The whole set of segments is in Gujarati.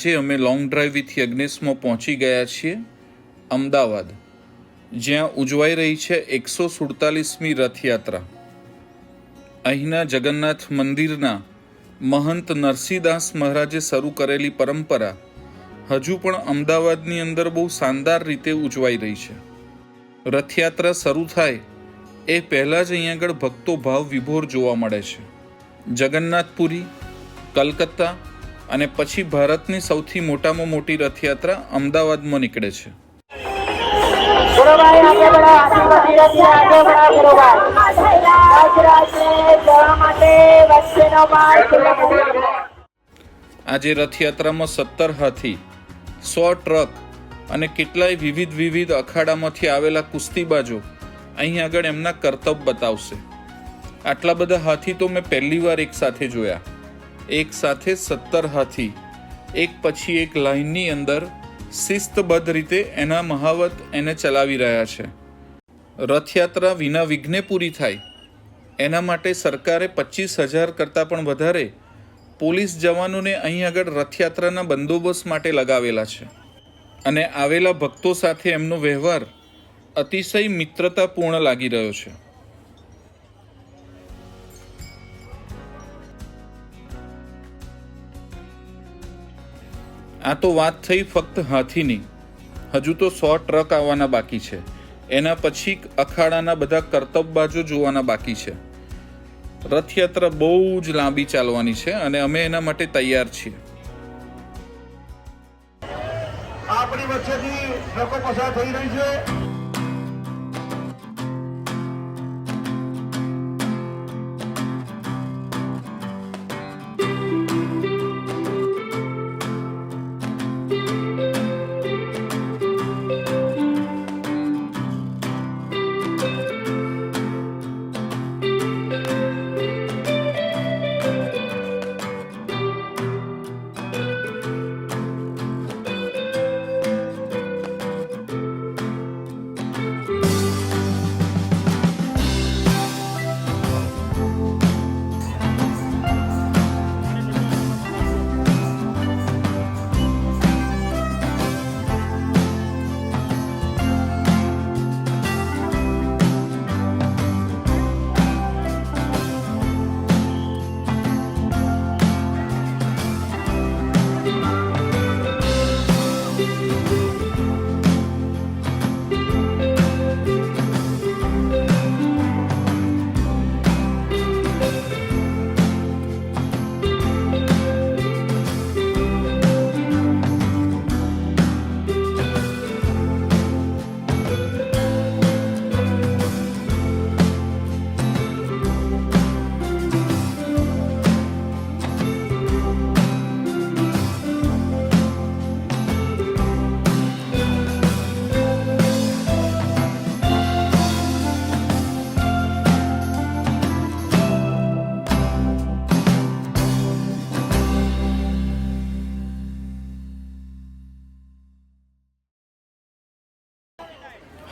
આજે અમે લોંગ ડ્રાઈવ વિથ યજ્ઞેશમાં પહોંચી ગયા છીએ અમદાવાદ, જ્યાં ઉજવાઈ રહી છે એકસો સુડતાલીસમી રથયાત્રા. અહીંના જગન્નાથ મંદિરના મહંત નરસિંહદાસ મહારાજે શરૂ કરેલી પરંપરા હજુ પણ અમદાવાદની અંદર બહુ શાનદાર રીતે ઉજવાઈ રહી છે. રથયાત્રા શરૂ થાય એ પહેલાં જ અહીં આગળ ભક્તો ભાવ વિભોર જોવા મળે છે. જગન્નાથપુરી, કલકત્તા અને પછી ભારતની સૌથી મોટામાં મોટી રથયાત્રા અમદાવાદમાં નીકળે છે. આજે રથયાત્રામાં સત્તર હાથી સો ટ્રક અને કેટલાય વિવિધ વિવિધ અખાડામાંથી આવેલા કુસ્તીબાજો અહીં આગળ એમના કરતબ બતાવશે. આટલા બધા હાથી તો મેં પહેલી વાર એકસાથે જોયા. એક સાથે સત્તર હાથી. એક પછી એક લાઇનની અંદર શિસ્તબદ્ધ રીતે એના મહાવત એને ચલાવી રહ્યા છે. રથયાત્રા વિના વિઘ્ને પૂરી થાય. એના માટે સરકારે પચીસ હજાર કરતાં પણ વધારે પોલીસ જવાનોને અહીં આગળ રથયાત્રાના બંદોબસ્ત માટે લગાવેલા છે. અને આવેલા ભક્તો સાથે એમનો વ્યવહાર અતિશય મિત્રતાપૂર્ણ લાગી રહ્યો છે. આ તો વાત થઈ ફક્ત હાથીની. હજુ તો સો ટ્રક આવવાના બાકી છે. એના પછી અખાડાના બધા કરતબબાજો જોવાના બાકી છે. રથયાત્રા બહુ જ લાંબી ચાલવાની છે અને અમે એના માટે તૈયાર છીએ. આપણી વચ્ચેથી ટ્રકો પસાર થઈ રહી છે.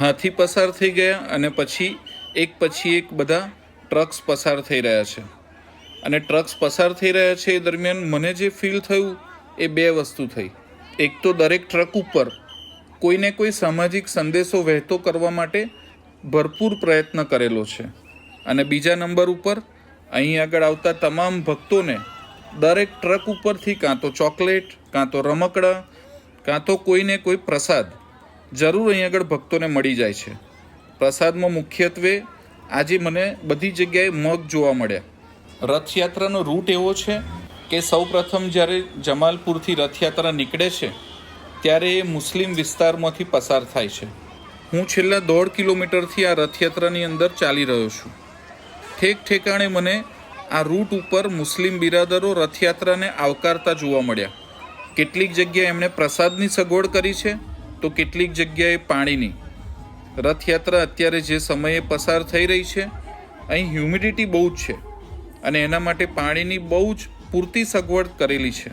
હાથી પસાર થઈ ગયા અને પછી એક પછી એક બધા ટ્રક્સ પસાર થઈ રહ્યા છે. અને ટ્રક્સ પસાર થઈ રહ્યા છે એ દરમિયાન મને જે ફીલ થયું એ બે વસ્તુ થઈ. એક તો દરેક ટ્રક ઉપર કોઈને કોઈ સામાજિક સંદેશો વહેતો કરવા માટે ભરપૂર પ્રયત્ન કરેલો છે. અને બીજા નંબર ઉપર અહીં આગળ આવતા તમામ ભક્તોને દરેક ટ્રક ઉપરથી કાં તો ચોકલેટ, કાં તો રમકડા, કાં તો કોઈને કોઈ પ્રસાદ જરૂર અહીં આગળ ભક્તોને મળી જાય છે. પ્રસાદમાં મુખ્યત્વે આજે મને બધી જગ્યાએ મગ જોવા મળ્યા. રથયાત્રાનો રૂટ એવો છે કે સૌપ્રથમ જ્યારે જમાલપુરથી રથયાત્રા નીકળે છે, ત્યારે એ મુસ્લિમ વિસ્તારમાંથી પસાર થાય છે. હું છેલ્લા દોઢ કિલોમીટરથી આ રથયાત્રાની અંદર ચાલી રહ્યો છું. ઠેક ઠેકાણે મને આ રૂટ ઉપર મુસ્લિમ બિરાદરો રથયાત્રાને આવકારતા જોવા મળ્યા. કેટલીક જગ્યાએ એમણે પ્રસાદની સગવડ કરી છે તો કેટલીક જગ્યાએ પાણીની. રથયાત્રા અત્યારે જે સમયે પસાર થઈ રહી છે, અહીં હ્યુમિડિટી બહુ જ છે અને એના માટે પાણીની બહુ જ પૂરતી સગવડ કરેલી છે.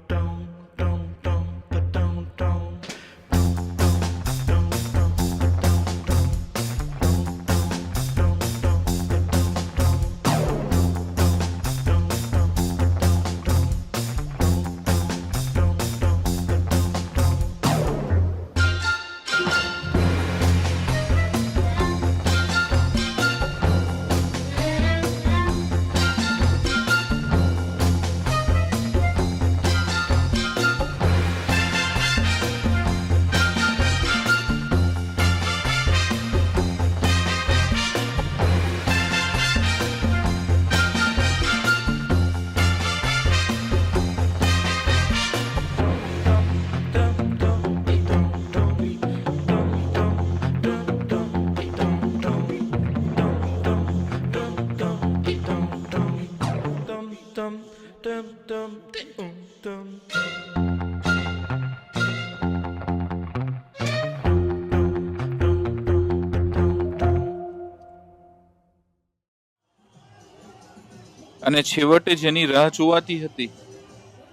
અને છેવટે જેની રાહ જોવાતી હતી,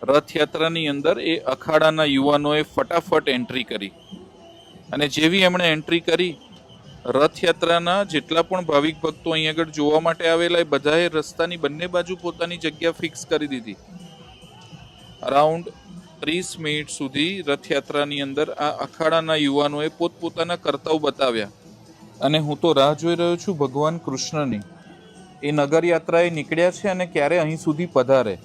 રથયાત્રાની અંદર એ અખાડાના યુવાનોએ ફટાફટ એન્ટ્રી કરી. અને જેવી એમણે એન્ટ્રી કરી, રથયાત્રાના જેટલા પણ ભાવિક ભક્તો અહીં આગળ જોવા માટે આવેલા એ બધાએ રસ્તાની બંને બાજુ પોતાની જગ્યા ફિક્સ કરી દીધી. અરાઉન્ડ ત્રીસ મિનિટ સુધી રથયાત્રાની અંદર આ અખાડાના યુવાનોએ પોતપોતાના કર્તવ બતાવ્યા. અને હું તો રાહ જોઈ રહ્યો છું ભગવાન કૃષ્ણની. એ નગર યાત્રાએ નીકળ્યા છે અને ક્યારે અહીં સુધી પધારે?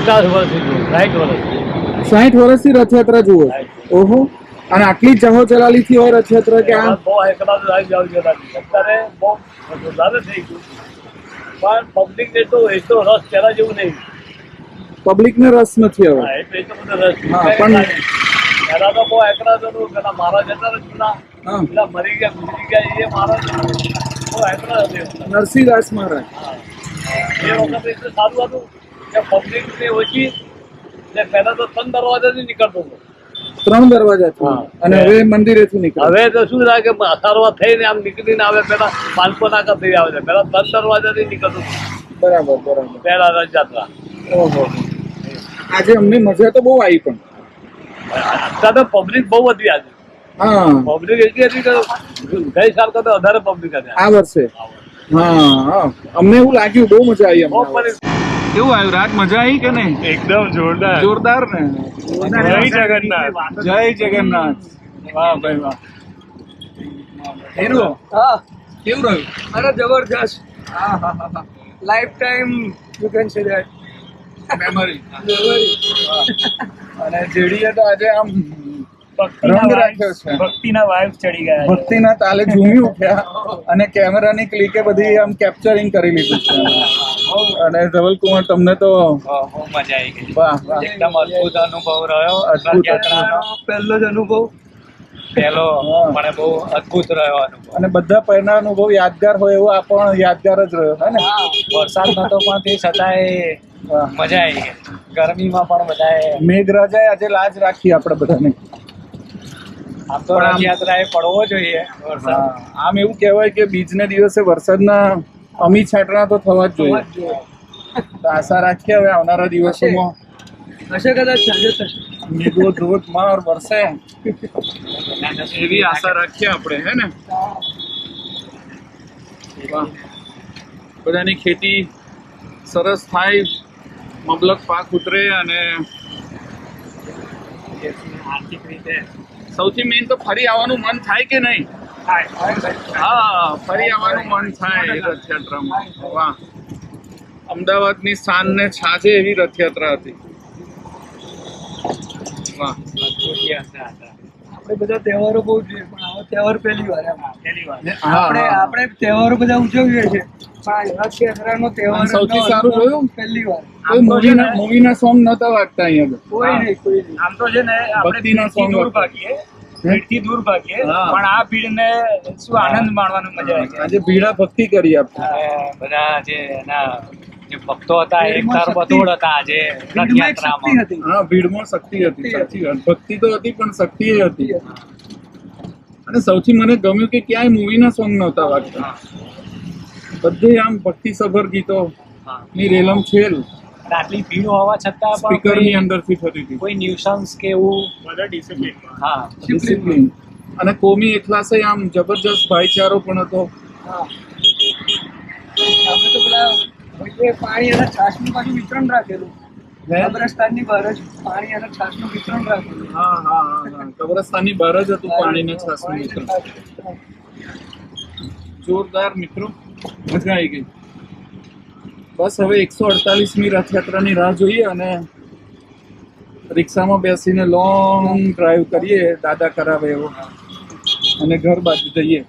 પચાસ વર્ષથી છું સાઠ વર્ષથી સાઠ વર્ષથી રથયાત્રા જુઓ. ઓહો. અને આટલી ચહો ચલાલી થી હોય રથયાત્રા કે આમ? બહુ એકલાદ આવી જાવ છે અત્યારે બહુ વધારે થઈ ગયું પણ પબ્લિક ને તો એટલો રસ પહેલા જેવું નહીં. પબ્લિક ને રસ નથી હવે. હા એટલે એટલો બધો રસ. હા, પણ- પહેલા તો બહુ એકલાદ હતું પેલા મારા જતા ને જૂના હા. પેલા મરી ગયા ગુજરી ગયા એ મારા બહુ એકલાદ હતી નરસિંહદાસ મહારાજ. એ વખતે એટલું સારું હતું. કે પબ્લિક ઓછી ને પહેલા તો ત્રણ દરવાજાથી નીકળતો હતો. ત્રણ દરવાજા. અને હવે મંદિરેથી નીકળે? હવે તો શું થાય કે અસારવા થઈને આમ નીકળીને આવે પેલા પાંચસો નાકા થઈ આવે છે. પેલા ત્રણ દરવાજાથી નીકળતું બરાબર બરાબર. પહેલા રથયાત્રા. ઓહો. આજે અમને મજા તો બહુ આવી પણ. અત્યારે તો પબ્લિક બહુ વધી આજે હા. પબ્લિક એટલી હતી કે ગઈ સાલ કરતા વધારે પબ્લિક હતી. આ વર્ષે? હા અમને એવું લાગ્યું બહુ મજા આવી અમને કેવું આવ્યું? રાત મજા આવી કે નહીં? એકદમ જોરદાર. જોરદાર ને? જય જગન્નાથ. જય જગન્નાથ. વાહ ભાઈ વાહ. હીરો હા. કેવું રહ્યું? અરે જબરજસ્ત. Life time you can say that memory અને જેડીએ તો આજે આમ રંગ રાખ્યો છે. ભક્તિના વાઇફ ચડી ગયા ભક્તિના તાલે ઝૂમી ઉઠ્યા અને કેમેરાની ક્લિકે બધી આમ કેપ્ચરિંગ કરી લીધું છે. અને ધવલકુમાર તમને તો બહુ મજા આવી ગઈ. વાહ એકદમ અદ્ભુત અનુભવ રહ્યો. અદ્ભુત પહેલો જ અનુભવ. પહેલો. મને બહુ અદ્ભુત રહ્યો અનુભવ. અને બધા પહેલા અનુભવ યાદગાર હોય એવો આ પણ યાદગાર જ રહ્યો હે ને? વરસાદ નતો પણ તે છતાંય મજા આવી ગઈ. ગરમીમાં પણ બધાએ મેઘરાજાએ આજે લાજ રાખી આપણે બધાને. આમ તો રથયાત્રાએ પડવો જોઈએ આમ એવું કહેવાય કે બીજને દિવસે વરસાદના અમી છાંટણા તો થવા જ જોઈએ. તો આશા રાખીએ હવે આવનારા દિવસોમાં હશે કદાચ સાંજે થશે. મેઘો ધોધમાર વરસે. એવી આશા રાખીએ આપણે હે ને? બધાની ખેતી સરસ થાય મબલક પાક ઉતરે અને આર્થિક રીતે સૌથી મેઇન તો ફરી આવવાનું મન થાય કે નહીં? હા ફરી આવવાનું મન થાય રથયાત્રામાં. વાહ. અમદાવાદની શાનને છાજે એવી રથયાત્રા હતી. વાહ. આપણે બધા તહેવારો બહુ જોઈએ પણ આવો તહેવાર પહેલી વાર પહેલી વાર. આપણે આપણે તહેવારો બધા ઉજવીએ છીએ. પણ આ રથયાત્રાનો તહેવાર અને સૌથી સારું જોયું? પહેલી વાર. કોઈ મૂવીના મૂવીના સોંગ નહોતા વાગતા અહીંયા કોઈ નહીં કોઈ નહીં. આમ તો છે ને આપણે ભક્તિના હતા. ભાગીએ. ભીડથી દૂર ભાગીએ પણ આ ભીડને શું આનંદ માણવાનું મજા આવી આજે ભીડા ભક્તિ કરી આપણે બધા જે એના જે ભક્તો હતા એક તાર શક્તિ. બતોડ હતા આજે રથયાત્રામાં. હા ભીડમાં શક્તિ હતી સાચી વાત. ભક્તિ તો હતી પણ શક્તિ એ હતી. અને સૌથી મને ગમ્યું કે ક્યાંય મૂવીના સોંગ નહોતા વાગતા. બધે આમ ભક્તિસભર ગીતો. ની રેલમ છેલ. આટલી ભીડ હોવા છતાં પણ સ્પીકરની કોઈ- અંદરથી થતી હતી. કોઈ ન્યુસન્સ કે એવું બધા ડિસિપ્લિન હા ડિસિપ્લિન અને કોમી એકલાસે આમ જબરજસ્ત ભાઈચારો પણ હતો. અમે તો પેલા પાણી અને છાશનું પાછું વિતરણ રાખેલું. કબ્રસ્તાનની બહાર જ પાણી અને છાશનું વિતરણ રાખેલું. હા હા હા હા. કબ્રસ્તાનની બહાર જ હતું છાસનું વિતરણ. જોરદાર મિત્રો મજા આવી ગઈ. બસ હવે એકસો અડતાલીસમી રથયાત્રાની રાહ જોઈએ અને રિક્ષામાં બેસીને લોંગ ડ્રાઈવ કરીએ, દાદા કરાવે એવો. અને ઘર બાજુ જઈએ.